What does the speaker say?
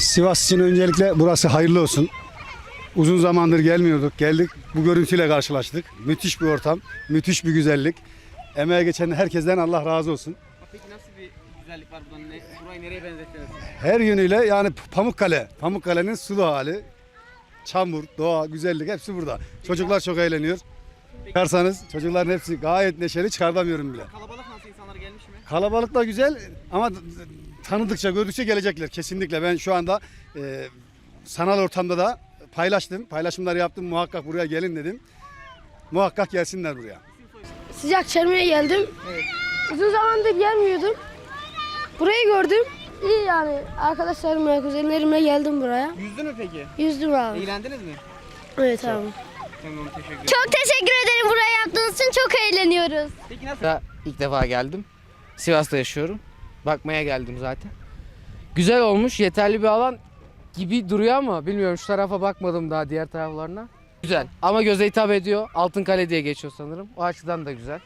Sivas için öncelikle burası hayırlı olsun. Uzun zamandır gelmiyorduk. Geldik. Bu görüntüyle karşılaştık. Müthiş bir ortam. Müthiş bir güzellik. Emeğe geçen herkesten Allah razı olsun. Peki nasıl bir güzellik var burada? Ne, burayı nereye benzettiniz? Her yönüyle yani Pamukkale. Pamukkale'nin sulu hali. Çamur, doğa, güzellik hepsi burada. Çocuklar çok eğleniyor. Bakarsanız çocukların hepsi gayet neşeli çıkartamıyorum bile. Kalabalık nasıl insanlar gelmiş mi? Kalabalık da güzel ama tanıdıkça gördükçe gelecekler kesinlikle. Ben şu anda e, sanal ortamda da paylaştım. Paylaşımlar yaptım. Muhakkak buraya gelin dedim. Muhakkak gelsinler buraya. Sıcak çelmeye geldim. Evet. Uzun zamandır gelmiyordum. Burayı gördüm. İyi yani arkadaşlarımla, kuzenlerimle geldim buraya. Yüzdün mü peki? Yüzdüm abi. Eğlendiniz mi? Evet abi. Tamam teşekkür ederim. Çok teşekkür ederim buraya yaptığınız için çok eğleniyoruz. Peki nasıl? İlk defa geldim. Sivas'ta yaşıyorum. Bakmaya geldim zaten. Güzel olmuş, yeterli bir alan gibi duruyor ama bilmiyorum şu tarafa bakmadım daha diğer taraflarına. Güzel ama göze hitap ediyor. Altın Kale diye geçiyor sanırım. O açıdan da güzel.